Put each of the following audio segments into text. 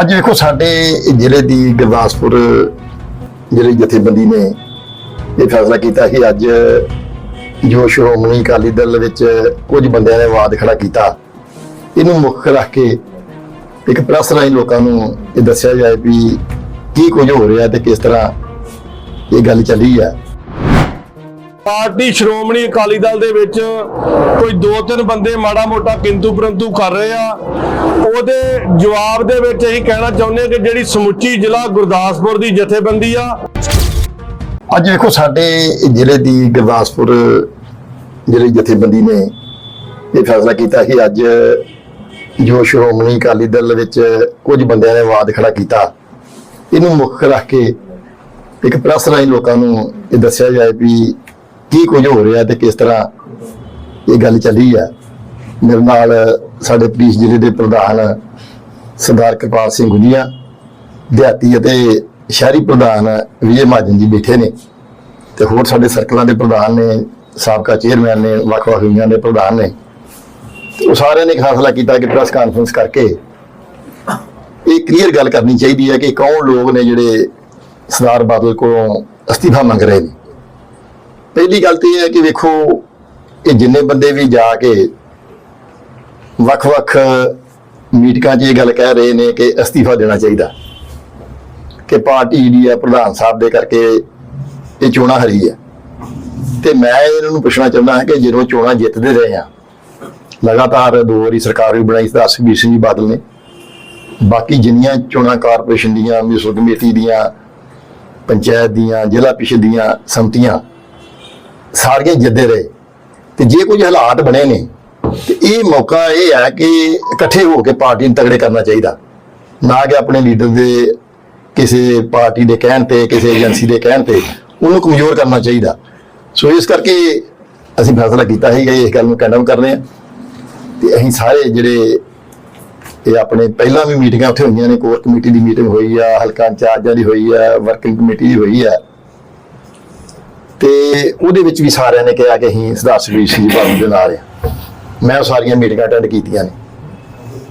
ਅੱਜ ਵੇਖੋ ਸਾਡੇ ਜ਼ਿਲ੍ਹੇ ਦੀ ਗੁਰਦਾਸਪੁਰ ਜਿਹੜੀ ਜਥੇਬੰਦੀ ਨੇ ਇਹ ਫੈਸਲਾ ਕੀਤਾ ਕਿ ਅੱਜ ਜੋ ਸ਼੍ਰੋਮਣੀ ਅਕਾਲੀ ਦਲ ਵਿੱਚ ਕੁਝ ਬੰਦਿਆਂ ਨੇ ਵਾਦ ਖੜਾ ਕੀਤਾ। ਇਹਨੂੰ ਮੁੱਖ ਰੱਖ ਕੇ ਇੱਕ ਪ੍ਰੈਸ ਰਾਹੀਂ ਲੋਕਾਂ ਨੂੰ ਇਹ ਦੱਸਿਆ ਜਾਏ ਵੀ ਕੀ ਕੁਝ ਹੋ ਰਿਹਾ ਤੇ ਕਿਸ ਤਰ੍ਹਾਂ ਇਹ ਗੱਲ ਚੱਲੀ ਹੈ ਪਾਰਟੀ ਸ਼੍ਰੋਮਣੀ ਅਕਾਲੀ ਦਲ ਦੇ ਵਿੱਚ ਕੋਈ ਦੋ ਤਿੰਨ ਬੰਦੇ ਮਾੜਾ ਮੋਟਾ ਕਿੰਤੂ ਪਰੰਤੂ ਕਰ ਰਹੇ ਆ। ਉਹਦੇ ਜਵਾਬ ਦੇ ਵਿੱਚ ਅਸੀਂ ਕਹਿਣਾ ਚਾਹੁੰਦੇ ਹਾਂ ਕਿ ਜਿਹੜੀ ਸਮੁੱਚੀ ਜ਼ਿਲ੍ਹਾ ਗੁਰਦਾਸਪੁਰ ਦੀ ਜਥੇਬੰਦੀ ਆ। ਅੱਜ ਵੇਖੋ ਸਾਡੇ ਜ਼ਿਲ੍ਹੇ ਦੀ ਗੁਰਦਾਸਪੁਰ ਜਿਹੜੀ ਜਥੇਬੰਦੀ ਨੇ ਇਹ ਫੈਸਲਾ ਕੀਤਾ ਕਿ ਅੱਜ ਜੋ ਸ਼੍ਰੋਮਣੀ ਅਕਾਲੀ ਦਲ ਵਿੱਚ ਕੁਝ ਬੰਦਿਆਂ ਨੇ ਵਾਦ ਖੜਾ ਕੀਤਾ। ਇਹਨੂੰ ਮੁੱਖ ਰੱਖ ਕੇ ਇੱਕ ਪ੍ਰੈਸ ਰਾਹੀਂ ਲੋਕਾਂ ਨੂੰ ਇਹ ਦੱਸਿਆ ਜਾਏ ਵੀ ਕੀ ਕੁਝ ਹੋ ਰਿਹਾ ਤੇ ਕਿਸ ਤਰ੍ਹਾਂ ਇਹ ਗੱਲ ਚੱਲੀ ਹੈ ਮੇਰੇ ਨਾਲ ਸਾਡੇ ਪੁਲਿਸ ਜ਼ਿਲ੍ਹੇ ਦੇ ਪ੍ਰਧਾਨ ਸਰਦਾਰ ਕਿਰਪਾਲ ਸਿੰਘ ਗੁਜੀਆ, ਦਿਹਾਤੀ ਅਤੇ ਸ਼ਹਿਰੀ ਪ੍ਰਧਾਨ ਵਿਜੇ ਮਹਾਜਨ ਜੀ ਬੈਠੇ ਨੇ ਤੇ ਹੋਰ ਸਾਡੇ ਸਰਕਲਾਂ ਦੇ ਪ੍ਰਧਾਨ ਨੇ, ਸਾਬਕਾ ਚੇਅਰਮੈਨ ਨੇ, ਵੱਖ-ਵੱਖ ਯੂਨੀਅਨਾਂ ਦੇ ਪ੍ਰਧਾਨ ਨੇ। ਤੇ ਉਹ ਸਾਰਿਆਂ ਨੇ ਫੈਸਲਾ ਕੀਤਾ ਕਿ ਪ੍ਰੈਸ ਕਾਨਫਰੰਸ ਕਰਕੇ ਇਹ ਕਲੀਅਰ ਗੱਲ ਕਰਨੀ ਚਾਹੀਦੀ ਹੈ ਕਿ ਕੌਣ ਲੋਕ ਨੇ ਜਿਹੜੇ ਸਰਦਾਰ ਬਾਦਲ ਕੋਲੋਂ ਅਸਤੀਫਾ ਮੰਗ ਰਹੇ ਨੇ। ਪਹਿਲੀ ਗੱਲ ਤੇ ਇਹ ਹੈ ਕਿ ਵੇਖੋ, ਇਹ ਜਿੰਨੇ ਬੰਦੇ ਵੀ ਜਾ ਕੇ ਵੱਖ-ਵੱਖ ਮੀਟਿੰਗਾਂ 'ਚ ਇਹ ਗੱਲ ਕਹਿ ਰਹੇ ਨੇ ਕਿ ਅਸਤੀਫਾ ਦੇਣਾ ਚਾਹੀਦਾ। ਕਿ ਪਾਰਟੀ ਜਿਹੜੀ ਹੈ, ਪ੍ਰਧਾਨ ਸਾਹਿਬ ਦੇ ਕਰਕੇ ਇਹ ਚੋਣਾਂ ਹਰੀ ਹੈ। ਤੇ ਮੈਂ ਇਹਨਾਂ ਨੂੰ ਪੁੱਛਣਾ ਚਾਹੁੰਦਾ ਹਾਂ ਕਿ ਜਦੋਂ ਚੋਣਾਂ ਜਿੱਤਦੇ ਰਹੇ ਆ, ਲਗਾਤਾਰ ਦੋ ਵਾਰੀ ਸਰਕਾਰ ਵੀ ਬਣਾਈ ਸੀ ਸੁਖਬੀਰ ਸਿੰਘ ਜੀ ਬਾਦਲ ਨੇ। ਬਾਕੀ ਜਿੰਨੀਆਂ ਚੋਣਾਂ ਕਾਰਪੋਰੇਸ਼ਨ ਦੀਆਂ, ਮਿਊਨਿਸਪਲ ਕਮੇਟੀ ਦੀਆਂ, ਪੰਚਾਇਤ ਦੀਆਂ, ਜ਼ਿਲ੍ਹਾ ਪ੍ਰੀਸ਼ਦ ਦੀਆਂ ਸੰਮਤੀਆਂ ਸਾਰੀਆਂ ਜਿੱਦੇ ਰਹੇ। ਤੇ ਜੇ ਕੁਝ ਹਾਲਾਤ ਬਣੇ ਨੇ, ਤੇ ਇਹ ਮੌਕਾ ਇਹ ਹੈ ਕਿ ਇਕੱਠੇ ਹੋ ਕੇ ਪਾਰਟੀ ਨੂੰ ਤਗੜੇ ਕਰਨਾ ਚਾਹੀਦਾ। ਨਾ ਕਿ ਆਪਣੇ ਲੀਡਰ ਦੇ ਕਿਸੇ ਪਾਰਟੀ ਦੇ ਕਹਿਣ ਤੇ, ਕਿਸੇ ਏਜੰਸੀ ਦੇ ਕਹਿਣ ਤੇ, ਉਹਨੂੰ ਕਮਜ਼ੋਰ ਕਰਨਾ ਚਾਹੀਦਾ। ਸੋ ਇਸ ਕਰਕੇ ਅਸੀਂ ਫੈਸਲਾ ਕੀਤਾ ਹੈ ਕਿ ਇਸ ਗੱਲ ਨੂੰ ਕੰਡਮ ਕਰਨੇ ਆ। ਤੇ ਅਸੀਂ ਸਾਰੇ ਜਿਹੜੇ ਇਹ ਆਪਣੇ ਪਹਿਲਾਂ ਵੀ ਮੀਟਿੰਗਾਂ ਉੱਥੇ ਹੋਈਆਂ ਨੇ ਕੋਰ ਕਮੇਟੀ ਦੀ ਮੀਟਿੰਗ ਹੋਈ ਆ, ਹਲਕਾ ਇੰਚਾਰਜਾਂ ਦੀ ਹੋਈ ਆ ਵਰਕਿੰਗ ਕਮੇਟੀ ਦੀ ਹੋਈ ਆ। ਤੇ ਉਹਦੇ ਵਿੱਚ ਵੀ ਸਾਰਿਆਂ ਨੇ ਕਿਹਾ ਕਿ ਅਸੀਂ ਸਰਦਾਰ ਸੁਖਬੀਰ ਸਿੰਘ ਜੀ ਬਾਦਲ ਦੇ ਨਾਲ ਆ ਮੈਂ ਉਹ ਸਾਰੀਆਂ ਮੀਟਿੰਗਾਂ ਅਟੈਂਡ ਕੀਤੀਆਂ ਨੇ।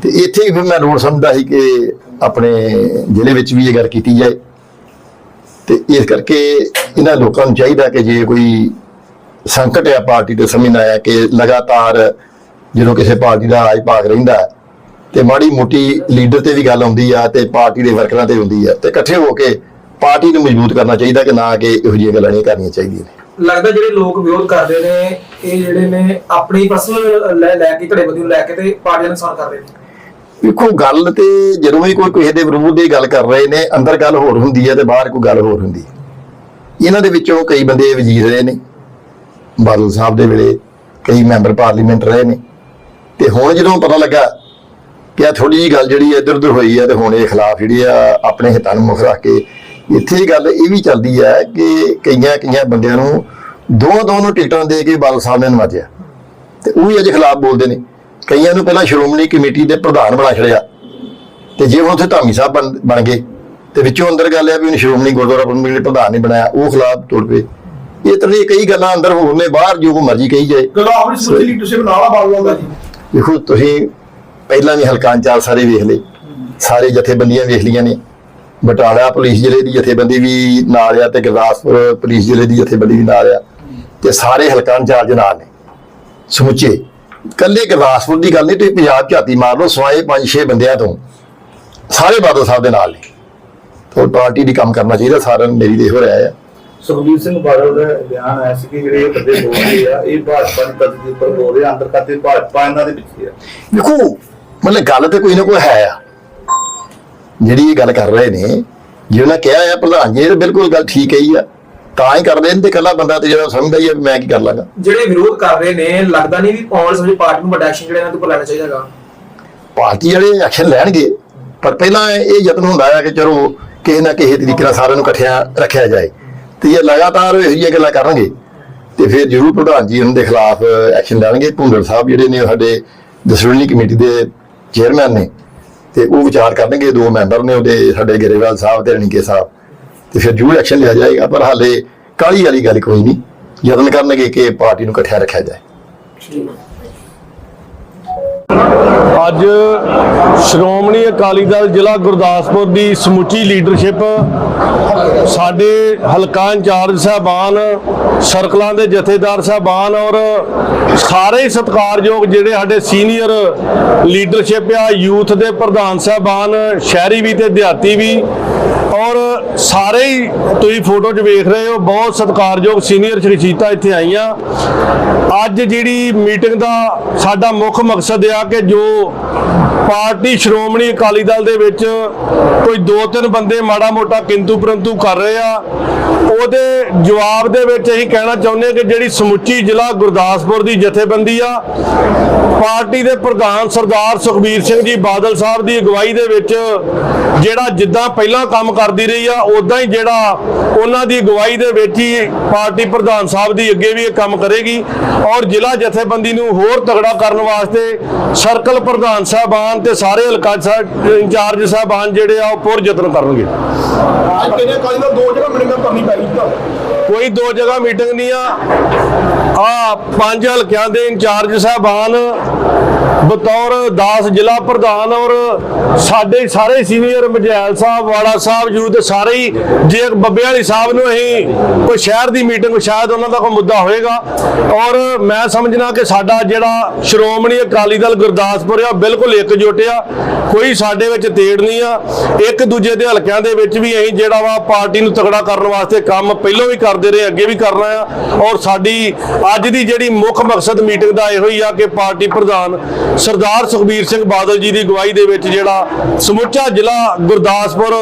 ਤੇ ਇੱਥੇ ਹੀ ਫਿਰ ਮੈਂ ਰੋਡ ਸਮਝਦਾ ਸੀ ਕਿ ਆਪਣੇ ਜ਼ਿਲ੍ਹੇ ਵਿੱਚ ਵੀ ਇਹ ਗੱਲ ਕੀਤੀ ਜਾਏ। ਤੇ ਇਸ ਕਰਕੇ ਇਹਨਾਂ ਲੋਕਾਂ ਨੂੰ ਚਾਹੀਦਾ ਕਿ ਜੇ ਕੋਈ ਸੰਕਟ ਆ ਪਾਰਟੀ ਦੇ ਸਮਝਣਾ ਆਇਆ ਕਿ ਲਗਾਤਾਰ ਜਦੋਂ ਕਿਸੇ ਪਾਰਟੀ ਦਾ ਰਾਜ ਭਾਗ ਰਹਿੰਦਾ ਹੈ, ਤੇ ਮਾੜੀ ਮੋਟੀ ਲੀਡਰ ਤੇ ਵੀ ਗੱਲ ਆਉਂਦੀ ਆ ਤੇ ਪਾਰਟੀ ਦੇ ਵਰਕਰਾਂ ਤੇ ਹੁੰਦੀ ਆ ਤੇ ਇਕੱਠੇ ਹੋ ਕੇ ਪਾਰਟੀ ਨੂੰ ਮਜ਼ਬੂਤ ਕਰਨਾ ਚਾਹੀਦਾ ਕਿ ਨਾ ਕਿ ਇਹੋ ਜਿਹੀਆਂ ਗੱਲਾਂ ਨਹੀਂ ਕਰਨੀਆਂ ਚਾਹੀਦੀਆਂ। ਨੇ ਲੱਗਦਾ ਜਿਹੜੇ ਲੋਕ ਵਿਰੋਧ ਕਰਦੇ ਨੇ ਇਹ ਜਿਹੜੇ ਨੇ ਆਪਣੀ ਪਰਸਨਲ ਲੈ ਲੈ ਕੇ ਧੜੇਬੰਦੀ ਨੂੰ ਲੈ ਕੇ ਤੇ ਪਾਰਟੀ ਦਾ ਨੁਕਸਾਨ ਕਰ ਰਹੇ ਨੇ। ਵੇਖੋ ਗੱਲ ਤੇ ਜਦੋਂ ਵੀ ਕੋਈ ਕਿਸੇ ਦੇ ਵਿਰੋਧ ਦੀ ਗੱਲ ਕਰ ਰਹੇ ਨੇ ਅੰਦਰ ਗੱਲ ਹੋਰ ਹੁੰਦੀ ਹੈ ਤੇ ਬਾਹਰ ਕੋਈ ਗੱਲ ਹੋਰ ਹੁੰਦੀ। ਹੈ। ਇਹਨਾਂ ਦੇ ਵਿੱਚੋਂ ਕਈ ਬੰਦੇ ਵਜ਼ੀਰ ਰਹੇ ਨੇ। ਬਾਦਲ ਸਾਹਿਬ ਦੇ ਵੇਲੇ ਕਈ ਮੈਂਬਰ ਪਾਰਲੀਮੈਂਟ ਰਹੇ ਨੇ। ਤੇ ਹੁਣ ਜਦੋਂ ਪਤਾ ਲੱਗਾ ਕਿ ਆ ਥੋੜੀ ਜੀ ਗੱਲ ਜਿਹੜੀ ਇੱਧਰ ਉੱਧਰ ਹੋਈ ਹੈ ਤੇ ਹੁਣ ਇਹ ਖਿਲਾਫ ਜਿਹੜੀ ਆ ਆਪਣੇ ਹਿੱਤਾਂ ਨੂੰ ਮੁੱਖ ਰੱਖ ਕੇ ਇੱਥੇ ਗੱਲ ਇਹ ਵੀ ਚੱਲਦੀ ਹੈ ਕਿ ਕਈਆਂ ਕਈਆਂ ਬੰਦਿਆਂ ਨੂੰ ਦੋ ਦੋ ਨੂੰ ਟਿਕਟਾਂ ਦੇ ਕੇ ਬਾਦਲ ਸਾਹਿਬ ਨੇ ਨਵਾਜਿਆ। ਤੇ ਉਹ ਵੀ ਅੱਜ ਖਿਲਾਫ ਬੋਲਦੇ ਨੇ। ਕਈਆਂ ਨੂੰ ਪਹਿਲਾਂ ਸ਼੍ਰੋਮਣੀ ਕਮੇਟੀ ਦੇ ਪ੍ਰਧਾਨ ਬਣਾ ਛੜਿਆ ਤੇ ਜੇ ਹੁਣ ਉੱਥੇ ਧਾਮੀ ਸਾਹਿਬ ਬਣ ਬਣ ਗਏ ਤੇ ਵਿੱਚੋਂ ਅੰਦਰ ਗੱਲ ਹੈ ਵੀ ਉਹਨੇ ਸ਼੍ਰੋਮਣੀ ਗੁਰਦੁਆਰਾ ਪ੍ਰਬੰਧਕ ਦੇ ਪ੍ਰਧਾਨ ਨਹੀਂ ਬਣਾਇਆ ਉਹ ਖਿਲਾਫ ਤੁਰ ਪਏ। ਇਹ ਤਰ੍ਹਾਂ ਕਈ ਗੱਲਾਂ ਅੰਦਰ ਹੋਰ ਨੇ ਬਾਹਰ ਜੋ ਮਰਜ਼ੀ ਕਹੀ ਜਾਏ। ਚਲੋ ਆਪਣੀ ਸਮੁੱਚੀ ਲੀਡਰਸ਼ਿਪ ਨਾਲ ਆ ਬਾਲ ਲਾਉਂਦਾ ਜੀ। ਦੇਖੋ ਤੁਸੀਂ ਪਹਿਲਾਂ ਵੀ ਹਲਕਾਂ ਚਾਰ ਸਾਰੇ ਵੇਖ ਲਏ। ਸਾਰੇ ਜਥੇਬੰਦੀਆਂ ਵੇਖ ਲਈਆਂ ਨੇ। ਬਟਾਲਾ ਪੁਲਿਸ ਜ਼ਿਲ੍ਹੇ ਦੀ ਜਥੇਬੰਦੀ ਵੀ ਨਾਲ ਆ ਤੇ ਗੁਰਦਾਸਪੁਰ ਪੁਲਿਸ ਜ਼ਿਲ੍ਹੇ ਦੀ ਜਥੇਬੰਦੀ ਵੀ ਨਾਲ ਆ ਤੇ ਸਾਰੇ ਹਲਕਾਂ ਇੰਚਾਰਜ ਨਾਲ ਨੇ। ਸਮੁੱਚੇ। ਕੱਲੇ ਗੁਰਦਾਸਪੁਰ ਦੀ ਗੱਲ ਨਹੀਂ ਤੁਸੀਂ ਪੰਜਾਬ ਝਾਤੀ ਮਾਰ ਲਓ ਸਵਾਏ ਪੰਜ ਛੇ ਬੰਦਿਆਂ ਤੋਂ ਸਾਰੇ ਬਾਦਲ ਸਾਹਿਬ ਦੇ ਨਾਲ ਨੇ। ਤੋਂ ਪਾਰਟੀ ਦੀ ਕੰਮ ਕਰਨਾ ਚਾਹੀਦਾ ਸਾਰਿਆਂ ਨੂੰ ਮੇਰੀ ਦੇਖੋ ਰਿਹਾ ਆ। ਸੁਖਬੀਰ ਸਿੰਘ ਬਾਦਲ ਦਾ ਬਿਆਨ ਆਇਆ ਸੀ ਕਿ ਜਿਹੜੇ ਇਹ ਬੰਦੇ ਬੋਲ ਰਹੇ ਆ ਇਹ ਭਾਜਪਾ ਦੀ ਪਦਵੀ ਉੱਪਰ ਬੋਲ ਰਹੇ ਅੰਦਰ ਖਾਤੇ ਭਾਜਪਾ ਇਹਨਾਂ ਦੇ ਪਿੱਛੇ ਆ। ਦੇਖੋ ਮਤਲਬ ਗੱਲ ਤੇ ਕੋਈ ਨਾ ਕੋਈ ਹੈ ਆ। ਜਿਹੜੀ ਇਹ ਗੱਲ ਕਰ ਰਹੇ ਨੇ ਜੇ ਉਹਨਾਂ ਕਿਹਾ ਆ ਪ੍ਰਧਾਨ ਜੀ ਇਹ ਤਾਂ ਬਿਲਕੁਲ ਗੱਲ ਠੀਕ ਹੈ ਹੀ ਆ। ਤਾਂ ਹੀ ਕਰਦੇ ਨੇ ਤੇ ਕੱਲਾ ਬੰਦਾ ਤੇ ਜਿਹੜਾ ਸਮਝਦਾ ਹੀ ਵੀ ਮੈਂ ਕੀ ਕਰ ਲਾਂਗਾ। ਜਿਹੜੇ ਵਿਰੋਧ ਕਰ ਰਹੇ ਨੇ ਲੱਗਦਾ ਨਹੀਂ ਵੀ ਆਉਣ ਵਾਲੇ ਪਾਰਟੀ ਨੂੰ ਵੱਡਾ ਐਕਸ਼ਨ ਜਿਹੜਾ ਇਹਨਾਂ ਉੱਪਰ ਲੈਣਾ ਚਾਹੀਦਾਗਾ ਪਾਰਟੀ ਵਾਲੇ ਐਕਸ਼ਨ ਲੈਣਗੇ ਪਰ ਪਹਿਲਾਂ ਇਹ ਯਤਨ ਹੁੰਦਾ ਆ ਕਿ ਚਲੋ ਕਿਸੇ ਨਾ ਕਿਸੇ ਤਰੀਕੇ ਨਾਲ ਸਾਰਿਆਂ ਨੂੰ ਇਕੱਠਿਆਂ ਰੱਖਿਆ ਜਾਏ। ਤੇ ਇਹ ਲਗਾਤਾਰ ਇਹੋ ਜਿਹੀਆਂ ਗੱਲਾਂ ਕਰਨਗੇ। ਤੇ ਫਿਰ ਜ਼ਰੂਰ ਪ੍ਰਧਾਨ ਜੀ ਉਹਨਾਂ ਦੇ ਖਿਲਾਫ ਐਕਸ਼ਨ ਲੈਣਗੇ। ਭੁੰਦੜ ਸਾਹਿਬ ਜਿਹੜੇ ਨੇ ਸਾਡੇ ਦਸਵੀਨੀ ਕਮੇਟੀ ਦੇ ਚੇਅਰਮੈਨ ਨੇ। ਤੇ ਉਹ ਵਿਚਾਰ ਕਰਨਗੇ, ਦੋ ਮੈਂਬਰ ਨੇ ਉਹਦੇ, ਸਾਡੇ ਗਰੇਵਾਲ ਸਾਹਿਬ ਤੇ ਰਣੀਕੇ ਸਾਹਿਬ। ਤੇ ਫਿਰ ਜੂ ਐਕਸ਼ਨ ਲਿਆ ਜਾਏਗਾ, ਪਰ ਹਾਲੇ ਕਾਲੀ ਵਾਲੀ ਗੱਲ ਕੋਈ ਨਹੀਂ। ਯਤਨ ਕਰਨਗੇ ਕਿ ਪਾਰਟੀ ਨੂੰ ਇਕੱਠਿਆ ਰੱਖਿਆ ਜਾਏ। ਠੀਕ ਅੱਜ ਸ਼੍ਰੋਮਣੀ ਅਕਾਲੀ ਦਲ ਜ਼ਿਲ੍ਹਾ ਗੁਰਦਾਸਪੁਰ ਦੀ ਸਮੁੱਚੀ ਲੀਡਰਸ਼ਿਪ, ਸਾਡੇ ਹਲਕਾ ਇੰਚਾਰਜ ਸਾਹਿਬਾਨ, ਸਰਕਲਾਂ ਦੇ ਜਥੇਦਾਰ ਸਾਹਿਬਾਨ ਔਰ ਸਾਰੇ ਸਤਿਕਾਰਯੋਗ ਜਿਹੜੇ ਸਾਡੇ ਸੀਨੀਅਰ ਲੀਡਰਸ਼ਿਪ ਆ, ਯੂਥ ਦੇ ਪ੍ਰਧਾਨ ਸਾਹਿਬਾਨ, ਸ਼ਹਿਰੀ ਵੀ ਤੇ ਦਿਹਾਤੀ ਵੀ ਔਰ ਸਾਰੇ ਹੀ ਤੁਸੀਂ ਫੋਟੋ 'ਚ ਵੇਖ ਰਹੇ ਹੋ, ਬਹੁਤ ਸਤਿਕਾਰਯੋਗ ਸੀਨੀਅਰ ਸ਼ਖਸੀਅਤਾਂ ਇੱਥੇ ਆਈਆਂ। ਅੱਜ ਜਿਹੜੀ ਮੀਟਿੰਗ ਦਾ ਸਾਡਾ ਮੁੱਖ ਮਕਸਦ ਆ ਕਿ ਜੋ ਪਾਰਟੀ ਸ਼੍ਰੋਮਣੀ ਅਕਾਲੀ ਦਲ ਦੇ ਵਿੱਚ ਕੋਈ ਦੋ ਤਿੰਨ ਬੰਦੇ ਮਾੜਾ ਮੋਟਾ ਕਿੰਤੂ ਪਰੰਤੂ ਕਰ ਰਹੇ ਆ, ਉਹਦੇ ਜਵਾਬ ਦੇ ਵਿੱਚ ਅਸੀਂ ਕਹਿਣਾ ਚਾਹੁੰਦੇ ਹਾਂ ਕਿ ਜਿਹੜੀ ਸਮੁੱਚੀ ਜ਼ਿਲ੍ਹਾ ਗੁਰਦਾਸਪੁਰ ਦੀ ਜਥੇਬੰਦੀ ਆ, ਪਾਰਟੀ ਦੇ ਪ੍ਰਧਾਨ ਸਰਦਾਰ ਸੁਖਬੀਰ ਸਿੰਘ ਜੀ ਬਾਦਲ ਸਾਹਿਬ ਦੀ ਅਗਵਾਈ ਦੇ ਵਿੱਚ ਜਿਹੜਾ ਜਿੱਦਾਂ ਪਹਿਲਾਂ ਕੰਮ ਕਰ ਕਰਦੀ ਰਹੀ ਆ ਉਦਾਂ ਹੀ ਜਿਹੜਾ ਉਹਨਾਂ ਦੀ ਅਗਵਾਈ ਦੇ ਵਿੱਚ ਹੀ ਪਾਰਟੀ ਪ੍ਰਧਾਨ ਸਾਹਿਬ ਦੀ ਅੱਗੇ ਵੀ ਇਹ ਕੰਮ ਕਰੇਗੀ ਔਰ ਜ਼ਿਲ੍ਹਾ ਜਥੇਬੰਦੀ ਨੂੰ ਹੋਰ ਤਗੜਾ ਕਰਨ ਵਾਸਤੇ ਸਰਕਲ ਪ੍ਰਧਾਨ ਸਾਹਿਬਾਨ ਤੇ ਸਾਰੇ ਹਲਕਾ ਇੰਚਾਰਜ ਸਾਹਿਬਾਨ ਜਿਹੜੇ ਆ ਉਹ ਪੁਰ ਯਤਨ ਕਰਨਗੇ। ਅੱਜ ਕਿਹਨੇ ਕਾਲੀ ਦਾ ਦੋ ਜਗ੍ਹਾ ਮੀਟਿੰਗ ਕਰਨੀ ਪਈ ਤਾਂ ਕੋਈ ਦੋ ਜਗ੍ਹਾ ਮੀਟਿੰਗ ਨਹੀਂ ਆ। ਆ ਪੰਜ ਹਲਕਿਆਂ ਦੇ ਇੰਚਾਰਜ ਸਾਹਿਬਾਨ ਬਤੌਰ 10 ਜ਼ਿਲ੍ਹਾ ਪ੍ਰਧਾਨ ਔਰ ਸਾਡੇ ਸਾਰੇ ਸੀਨੀਅਰ ਮਜੈਲ ਸਾਹਿਬ, ਵਾਲਾ ਸਾਹਿਬ ਯੂਥ ਸਾਰੇ ਹੀ, ਜੇ ਬੱਬੇ ਵਾਲੀ ਸਾਹਿਬ ਨੂੰ ਅਸੀਂ ਕੋਈ ਸ਼ਹਿਰ ਦੀ ਮੀਟਿੰਗ ਸ਼ਾਇਦ ਉਹਨਾਂ ਦਾ ਕੋਈ ਮੁੱਦਾ ਹੋਏਗਾ ਔਰ ਮੈਂ ਸਮਝਣਾ ਕਿ ਸਾਡਾ ਜਿਹੜਾ ਸ਼੍ਰੋਮਣੀ ਅਕਾਲੀ ਦਲ ਗੁਰਦਾਸਪੁਰ ਆ, ਬਿਲਕੁਲ ਇਕਜੁੱਟ ਆ, ਕੋਈ ਸਾਡੇ ਵਿੱਚ ਤੇੜ ਨਹੀਂ ਆ। ਇੱਕ ਦੂਜੇ ਦੇ ਹਲਕਿਆਂ ਦੇ ਵਿੱਚ ਵੀ ਅਸੀਂ ਜਿਹੜਾ ਵਾ ਪਾਰਟੀ ਨੂੰ ਤਗੜਾ ਕਰਨ ਵਾਸਤੇ ਕੰਮ ਪਹਿਲਾਂ ਵੀ ਕਰਦੇ ਰਹੇ, ਅੱਗੇ ਵੀ ਕਰਨਾ ਆ। ਔਰ ਸਾਡੀ ਅੱਜ ਦੀ ਜਿਹੜੀ ਮੁੱਖ ਮਕਸਦ ਮੀਟਿੰਗ ਦਾ ਇਹੋ ਹੀ ਆ ਕਿ ਪਾਰਟੀ ਪ੍ਰਧਾਨ ਸਰਦਾਰ ਸੁਖਬੀਰ ਸਿੰਘ ਬਾਦਲ ਜੀ ਦੀ ਅਗਵਾਈ ਦੇ ਵਿੱਚ ਜਿਹੜਾ ਸਮੁੱਚਾ ਜ਼ਿਲ੍ਹਾ ਗੁਰਦਾਸਪੁਰ,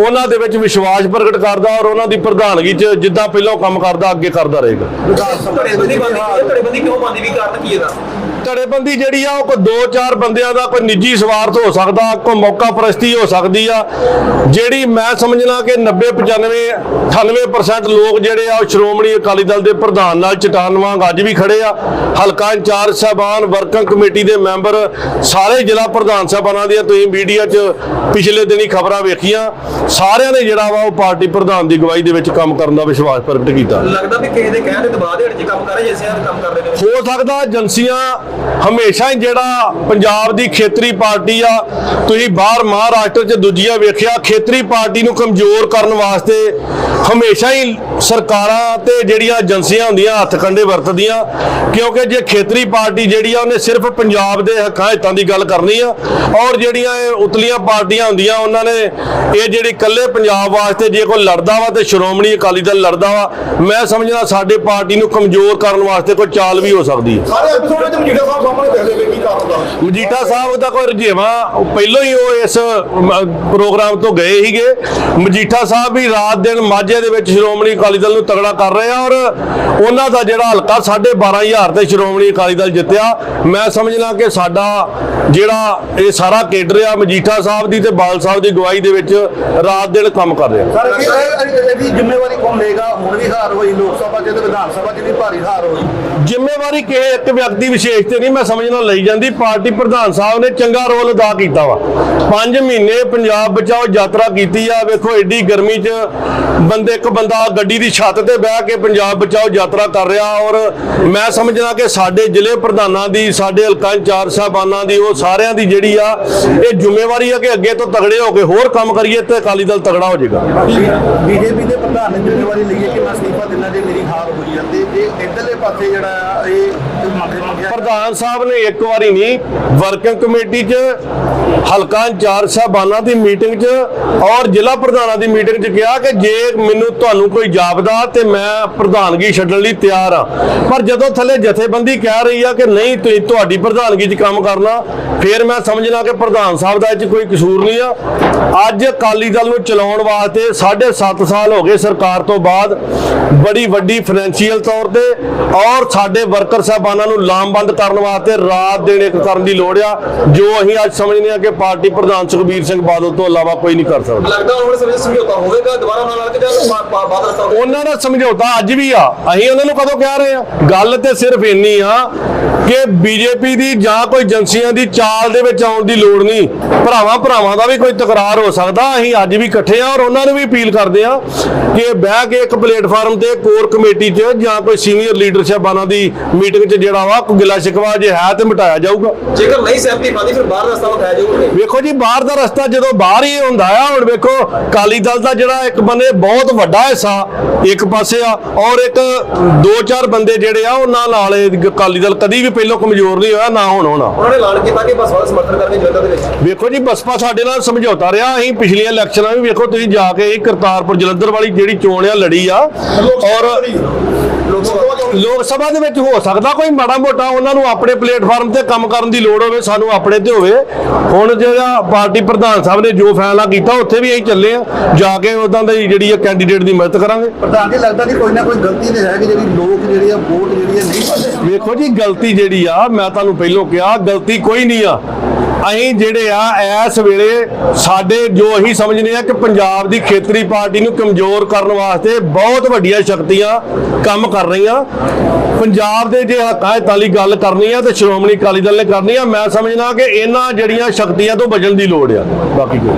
ਉਹਨਾਂ ਦੇ ਵਿੱਚ ਵਿਸ਼ਵਾਸ ਪ੍ਰਗਟ ਕਰਦਾ ਔਰ ਉਹਨਾਂ ਦੀ ਪ੍ਰਧਾਨਗੀ 'ਚ ਜਿੱਦਾਂ ਪਹਿਲਾਂ ਕੰਮ ਕਰਦਾ, ਅੱਗੇ ਕਰਦਾ ਰਹੇਗਾ। ਧੜੇਬੰਦੀ ਧੜੇਬੰਦੀ ਕਿਉਂ ਬੰਦੀ ਵੀ ਕਾਰਨ ਕੀ ਇਹਦਾ? ਧੜੇਬੰਦੀ ਜਿਹੜੀ ਆ ਉਹ ਕੋਈ ਦੋ ਚਾਰ ਬੰਦਿਆਂ ਦਾ ਕੋਈ ਨਿੱਜੀ ਸਵਾਰਥ ਹੋ ਸਕਦਾ ਕੋਈ ਮੌਕਾ ਪ੍ਰਸਤੀ ਹੋ ਸਕਦੀ ਆ। ਜਿਹੜੀ ਮੈਂ ਸਮਝਣਾ ਕਿ 90 95 98% ਲੋਕ ਜਿਹੜੇ ਆ ਉਹ ਸ਼੍ਰੋਮਣੀ ਅਕਾਲੀ ਦਲ ਦੇ ਪ੍ਰਧਾਨ ਨਾਲ ਚਟਾਨ ਵਾਂਗ ਅੱਜ ਵੀ ਖੜੇ ਆ। ਹਲਕਾ ਇੰਚਾਰਜ ਸਾਹਿਬਾਨ ਵਰਕਿੰਗ ਕਮੇਟੀ ਦੇ ਮੈਂਬਰ ਸਾਰੇ ਜ਼ਿਲ੍ਹਾ ਪ੍ਰਧਾਨ ਸਾਹਿਬਾਨਾਂ ਦੀਆਂ ਤੁਸੀਂ ਮੀਡੀਆ 'ਚ ਪਿਛਲੇ ਦਿਨੀ ਖਬਰਾਂ ਵੇਖੀਆਂ। ਸਾਰਿਆਂ ਨੇ ਜਿਹੜਾ ਵਾ ਉਹ ਪਾਰਟੀ ਪ੍ਰਧਾਨ ਦੀ ਅਗਵਾਈ ਦੇ ਵਿੱਚ ਕੰਮ ਕਰਨ ਦਾ ਵਿਸ਼ਵਾਸ ਪ੍ਰਗਟ ਕੀਤਾ। ਲੱਗਦਾ ਵੀ ਕਿਸੇ ਦੇ ਕਹਿਣ ਦੇ ਦਬਾਅ ਦੇ ਹੇਠ ਜੇ ਕੰਮ ਕਰ ਰਹੇ ਜੈਸੇ ਹਰ ਕੰਮ ਕਰਦੇ ਨੇ। ਹੋ ਸਕਦਾ ਏਜੰਸੀਆਂ ਹਮੇਸ਼ਾ ਹੀ ਜਿਹੜਾ ਪੰਜਾਬ ਦੀ ਖੇਤਰੀ ਪਾਰਟੀ ਆ, ਤੁਸੀਂ ਬਾਹਰ ਮਹਾਰਾਸ਼ਟਰ 'ਚ ਦੂਜੀਆਂ ਵੇਖਿਆ, ਖੇਤਰੀ ਪਾਰਟੀ ਨੂੰ ਕਮਜ਼ੋਰ ਕਰਨ ਵਾਸਤੇ ਹਮੇਸ਼ਾ ਹੀ ਸਰਕਾਰਾਂ ਤੇ ਜਿਹੜੀਆਂ ਏਜੰਸੀਆਂ ਹੁੰਦੀਆਂ, ਹੱਥ ਕੰਡੇ ਵਰਤਦੀਆਂ, ਕਿਉਂਕਿ ਜੇ ਖੇਤਰੀ ਪਾਰਟੀ ਜਿਹੜੀ ਆ, ਉਹਨੇ ਸਿਰਫ ਪੰਜਾਬ ਦੇ ਹੱਕਾਂ ਹਿੱਤਾਂ ਦੀ ਗੱਲ ਕਰਨੀ ਆ, ਔਰ ਜਿਹੜੀਆਂ ਇਹ ਉਤਲੀਆਂ ਪਾਰਟੀਆਂ ਹੁੰਦੀਆਂ, ਉਹਨਾਂ ਨੇ ਇਹ ਜਿਹੜੀ ਇਕੱਲੇ ਪੰਜਾਬ ਵਾਸਤੇ ਜੇ ਕੋਈ ਲੜਦਾ ਵਾ ਤੇ ਸ਼੍ਰੋਮਣੀ ਅਕਾਲੀ ਦਲ ਲੜਦਾ ਵਾ, ਮੈਂ ਸਮਝਦਾ ਸਾਡੇ ਪਾਰਟੀ ਨੂੰ ਕਮਜ਼ੋਰ ਕਰਨ ਵਾਸਤੇ ਕੋਈ ਚਾਲ ਵੀ ਹੋ ਸਕਦੀ ਹੈ। ਮਜੀਠਾ ਸਾਹਿਬ ਸਾਹਮਣੇ ਦੱਸਦੇ ਵੀ ਕੀ ਕਾਰਨ? ਦਾ ਮਜੀਠਾ ਸਾਹਿਬ ਦਾ ਕੋਈ ਉਹ ਪਹਿਲਾਂ ਹੀ ਉਹ ਇਸ ਪ੍ਰੋਗਰਾਮ ਤੋਂ ਗਏ ਸੀਗੇ। ਮਜੀਠਾ ਸਾਹਿਬ ਵੀ ਰਾਤ ਦਿਨ ਮਾਝੇ ਦੇ ਵਿੱਚ ਸ਼੍ਰੋਮਣੀ ਅਕਾਲੀ ਦਲ ਨੂੰ ਤਗੜਾ ਕਰ ਰਹੇ ਆ ਔਰ ਉਹਨਾਂ ਦਾ ਜਿਹੜਾ ਹਲਕਾ 12500 ਤੇ ਸ਼੍ਰੋਮਣੀ ਅਕਾਲੀ ਦਲ ਜਿੱਤਿਆ। ਮੈਂ ਸਮਝਣਾ ਕਿ ਸਾਡਾ ਜਿਹੜਾ ਇਹ ਸਾਰਾ ਕੇਡਰ ਆ ਮਜੀਠਾ ਸਾਹਿਬ ਦੀ ਤੇ ਬਾਲ ਸਾਹਿਬ ਦੀ ਗਵਾਹੀ ਦੇ ਵਿੱਚ ਰਾਤ ਦਿਨ ਕੰਮ ਕਰ ਰਿਹਾ। ਸਰ ਇਹ- ਇਹ- ਇਹਦੀ ਜ਼ਿੰਮੇਵਾਰੀ ਕੌਣ ਲਏਗਾ? ਹੁਣ ਵੀ ਹਾਰ ਹੋਈ ਲੋਕ ਸਭਾ ਚ ਤੇ ਵਿਧਾਨ ਸਭਾ ਚ ਵੀ ਭਾਰੀ ਹਾਰ ਹੋਈ। ਜ਼ਿੰਮੇਵਾਰੀ ਕਿਸੇ ਇੱਕ ਵਿਅਕਤੀ ਵਿਸ਼ੇਸ਼ ਤੇ ਨਹੀਂ, ਮੈਂ ਸਮਝਣਾ ਲਈ ਜਾਂਦੀ, ਪਾਰਟੀ ਪ੍ਰਧਾਨ ਸਾਹਿਬ ਨੇ ਚੰਗਾ ਰੋਲ ਅਦਾ ਕੀਤਾ ਵਾ। 5 ਮਹੀਨੇ ਪੰਜਾਬ ਬਚਾਓ ਯਾਤਰਾ ਕੀਤੀ ਆ, ਵੇਖੋ ਐਡੀ ਗਰਮੀ 'ਚ ਬੰਦੇ, ਇੱਕ ਬੰਦਾ ਗੱਡੀ ਦੀ ਛੱਤ ਤੇ ਬਹਿ ਕੇ ਪੰਜਾਬ ਬਚਾਓ ਯਾਤਰਾ ਕਰ ਰਿਹਾ ਔਰ ਮੈਂ ਸਮਝਣਾ ਕਿ ਸਾਡੇ ਜ਼ਿਲ੍ਹੇ ਪ੍ਰਧਾਨਾਂ ਦੀ, ਸਾਡੇ ਹਲਕਾ ਇੰਚਾਰਜ ਸਾਹਿਬਾਨਾਂ ਦੀ, ਉਹ ਸਾਰਿਆਂ ਦੀ ਜਿਹੜੀ ਆ, ਇਹ ਜ਼ਿੰਮੇਵਾਰੀ ਆ ਕਿ ਅੱਗੇ ਤੋਂ ਤਗੜੇ ਹੋ ਕੇ ਹੋਰ ਕੰਮ ਕਰੀਏ ਤੇ ਅਕਾਲੀ ਦਲ ਤਗੜਾ ਹੋ ਜਾਏਗਾ। ਬੀਜੇਪੀ ਦੇ ਪ੍ਰਧਾਨ ਨੇ ਜ਼ਿੰਮੇਵਾਰੀ ਲਈ ਹੈ ਕਿ ਮੈਂ ਅਸਤੀਫਾ ਦਿੰਦਾ ਜੇ ਮੇਰੀ ਹਾਰ ਹੋਈ ਹੈ ਤੇ ਇਧਰਲੇ ਪਾਸੇ ਜਿਹੜਾ ਇਹ ਮੰਗੇ ਮੰਗਿਆ। ਪ੍ਰਧਾਨ ਸਾਹਿਬ ਨੇ ਇੱਕ ਵਾਰੀ ਨਹੀਂ, ਵਰਕਿੰਗ ਕਮੇਟੀ 'ਚ, ਹਲਕਾ ਇੰਚਾਰਜ ਸਾਹਿਬਾਨਾਂ ਦੀ ਮੀਟਿੰਗ 'ਚ ਔਰ ਜ਼ਿਲ੍ਹਾ ਪ੍ਰਧਾਨਾਂ ਦੀ ਮੀਟਿੰਗ 'ਚ ਕਿਹਾ ਕਿ ਜੇ ਮੈਨੂੰ ਤੁਹਾਨੂੰ ਕੋਈ ਜਾਪਦਾ ਤੇ ਮੈਂ ਪ੍ਰਧਾਨਗੀ ਛੱਡਣ ਲਈ ਤਿਆਰ ਆ। ਪਰ ਜਦੋਂ ਥੱਲੇ ਜਥੇਬੰਦੀ ਕਹਿ ਰਹੀ ਆ ਕਿ ਨਹੀਂ, ਤੁਸੀਂ ਤੁਹਾਡੀ ਪ੍ਰਧਾਨਗੀ 'ਚ ਕੰਮ ਕਰਨਾ, ਫਿਰ ਮੈਂ ਸਮਝਣਾ ਕਿ ਪ੍ਰਧਾਨ ਸਾਹਿਬ ਦਾ ਇਹ 'ਚ ਕੋਈ ਕਸੂਰ ਨਹੀਂ ਆ। ਅੱਜ ਅਕਾਲੀ ਦਲ ਨੂੰ ਚਲਾਉਣ ਵਾਸਤੇ 7.5 ਸਾਲ ਹੋ ਗਏ ਸਰਕਾਰ ਤੋਂ ਬਾਅਦ ਬੜੀ ਵੱਡੀ ਫਾਈਨੈਂਸ਼ੀਅਲ ਤੌਰ ਤੇ ਔਰ ਸਾਡੇ ਵਰਕਰ ਸਾਹਿਬਾਨਾਂ ਨੂੰ ਲਾਮਬੰਦ ਕਰਨ ਵਾਸਤੇ ਰਾਤ ਦਿਨ ਇੱਕ ਕਰਨ ਦੀ ਲੋੜ ਆ ਜੋ ਅਸੀਂ ਅੱਜ ਸਮਝਦੇ ਹਾਂ ਕਿ ਪਾਰਟੀ ਪ੍ਰਧਾਨ ਸੁਖਬੀਰ ਸਿੰਘ ਬਾਦਲ ਤੋਂ ਇਲਾਵਾ ਕੋਈ ਨਹੀਂ ਕਰ ਸਕਦਾ। ਲੱਗਦਾ ਹੁਣ ਸਮਝ ਸਮਝੌਤਾ ਹੋਵੇਗਾ ਦੁਬਾਰਾ ਨਾਲ ਨਾਲ ਕੇ ਜਾਂ ਬਾ- ਬਾ- ਬਾਅਦ ਰਸਤਾ ਹੋਵੇਗਾ ਉਹਨਾਂ ਦਾ ਸਮਝੌਤਾ ਅੱਜ ਵੀ ਆ। ਅਸੀਂ ਉਹਨਾਂ ਨੂੰ ਕਦੋਂ ਕਹਿ ਰਹੇ ਆ ਗੱਲ ਤੇ ਸਿਰਫ ਇੰਨੀ ਆ ਕਿ ਬੀਜੇਪੀ ਦੀ ਜਾਂ ਕੋਈ ਏਜੰਸੀਆਂ ਦੀ ਚਾਲ ਦੇ ਵਿੱਚ ਆਉਣ ਦੀ ਲੋੜ ਨਹੀਂ। ਭਰਾਵਾਂ ਭਰਾਵਾਂ ਦਾ ਵੀ ਕੋਈ ਤਕਰਾਰ ਹੋ ਸਕਦਾ। ਅਸੀਂ ਅੱਜ ਵੀ ਇਕੱਠੇ ਆ ਔਰ ਉਹਨਾਂ ਨੂੰ ਵੀ ਅਪੀਲ ਕਰਦੇ ਆ ਕਿ ਬਹਿ ਕੇ ਇੱਕ ਪਲੇਟਫਾਰਮ ਤੇ ਕੋਰ ਕਮੇਟੀ 'ਚ ਜਾਂ ਕੋਈ ਸੀਨੀਅਰ ਲੀਡਰਸ਼ਿਪਾਨਾਂ ਦੀ ਦੀ ਮੀਟਿੰਗ 'ਚ ਜਿਹੜਾ ਵਾ ਕੋਈ ਗਿਲਾ ਸ਼ਿਕਵਾ ਜੇ ਹੈ ਤੇ ਮਿਟਾਇਆ ਜਾਊਗਾ। ਜੇਕਰ ਨਹੀਂ ਸਹਿਮਤੀ ਪਾਦੀ ਫਿਰ ਬਾਹਰ ਰਸਤਾ ਵਿਖਾਇਆ ਜਾਊਗਾ ਵੇਖੋ ਜੀ ਬਾਹਰ ਦਾ ਰਸਤਾ ਜਦੋਂ ਬਾਹਰ ਹੀ ਹੁੰਦਾ ਆ ਹੁਣ ਵੇਖੋ ਕਾਲੀ ਦਲ ਦਾ ਜਿਹੜਾ ਇੱਕ ਬੰਦੇ ਬਹੁਤ ਵੱਡਾ ਹਿੱਸਾ ਇੱਕ ਪਾਸੇ ਆ ਔਰ ਇੱਕ ਦੋ ਚਾਰ ਬੰਦੇ ਜਿਹੜੇ ਆ ਉਹਨਾਂ ਨਾਲ ਅਕਾਲੀ ਦਲ ਕਦੀ ਵੀ ਪਹਿਲਾਂ ਕਮਜ਼ੋਰ ਨਹੀਂ ਹੋਇਆ ਨਾ ਹੁਣ ਹੋਣਾ। ਉਹਨਾਂ ਨੇ ਐਲਾਨ ਕੀਤਾ ਕਿ ਬਸ ਵਾਲਾ ਸਮਰਥਨ ਕਰਨਗੇ ਜਲੰਧਰ ਦੇ ਵਿੱਚ। ਵੇਖੋ ਜੀ ਬਸਪਾ ਸਾਡੇ ਨਾਲ ਸਮਝੌਤਾ ਰਿਹਾ ਅਸੀਂ ਪਿਛਲੀਆਂ ਇਲੈਕਸ਼ਨਾਂ ਵੀ ਵੇਖੋ ਤੁਸੀਂ ਜਾ ਕੇ ਇਹ ਕਰਤਾਰਪੁਰ ਜਲੰਧਰ ਵਾਲੀ ਜਿਹੜੀ ਚੋਣ ਆ ਲੜੀ ਆ ਔਰ ਲੋਕ ਸਭਾ ਦੇ ਵਿੱਚ ਹੋ ਸਕਦਾ ਕੋਈ ਮਾੜਾ ਮੋਟਾ ਉਹਨਾਂ ਨੂੰ ਆਪਣੇ ਪਲੇਟਫਾਰਮ ਤੇ ਕੰਮ ਕਰਨ ਦੀ ਲੋੜ ਹੋਵੇ ਸਾਨੂੰ ਆਪਣੇ ਤੇ ਹੋਵੇ। ਹੁਣ ਜਿਹੜਾ ਪਾਰਟੀ ਪ੍ਰਧਾਨ ਸਾਹਿਬ ਨੇ ਜੋ ਫੈਸਲਾ ਕੀਤਾ ਉੱਥੇ ਵੀ ਅਸੀਂ ਚੱਲੇ ਆ। ਜਾ ਕੇ ਉਦਾਂ ਦੀ ਜਿਹੜੀ ਆ ਕੈਂਡੀਡੇਟ ਦੀ ਮਦਦ ਕਰਾਂਗੇ। ਪ੍ਰਧਾਨ ਜੀ ਲੱਗਦਾ ਨਹੀਂ ਕੋਈ ਨਾ ਕੋਈ ਗਲਤੀ ਤੇ ਹੈ ਕਿ ਜਿਹੜੀ ਲੋਕ ਜਿਹੜੀ ਆ ਵੋਟ ਜਿਹੜੀ ਆ ਨਹੀਂ ਪਾਉਂਦੇ? ਵੇਖੋ ਜੀ ਗਲਤੀ ਜਿਹੜੀ ਆ ਮੈਂ ਤੁਹਾਨੂੰ ਪਹਿਲਾਂ ਕਿਹਾ ਗਲਤੀ ਕੋਈ ਨਹੀਂ ਆ। ਅਸੀਂ ਜਿਹੜੇ ਆ, ਇਸ ਵੇਲੇ ਸਾਡੇ ਜੋ ਅਸੀਂ ਸਮਝਦੇ ਆ ਕਿ ਪੰਜਾਬ ਦੀ ਖੇਤਰੀ ਪਾਰਟੀ ਨੂੰ ਕਮਜ਼ੋਰ ਕਰਨ ਵਾਸਤੇ ਬਹੁਤ ਵੱਡੀਆਂ ਸ਼ਕਤੀਆਂ ਕੰਮ ਕਰ ਰਹੀਆਂ। ਪੰਜਾਬ ਦੇ ਜੇ ਹਕਾਇਤਾਂ ਲਈ ਗੱਲ ਕਰਨੀ ਆ ਤੇ ਸ਼੍ਰੋਮਣੀ ਅਕਾਲੀ ਦਲ ਨੇ ਕਰਨੀ ਆ, ਮੈਂ ਸਮਝਦਾ ਕਿ ਇਹਨਾਂ ਜਿਹੜੀਆਂ ਸ਼ਕਤੀਆਂ ਤੋਂ ਬਚਣ ਦੀ ਲੋੜ ਆ। ਬਾਕੀ ਕੋਈ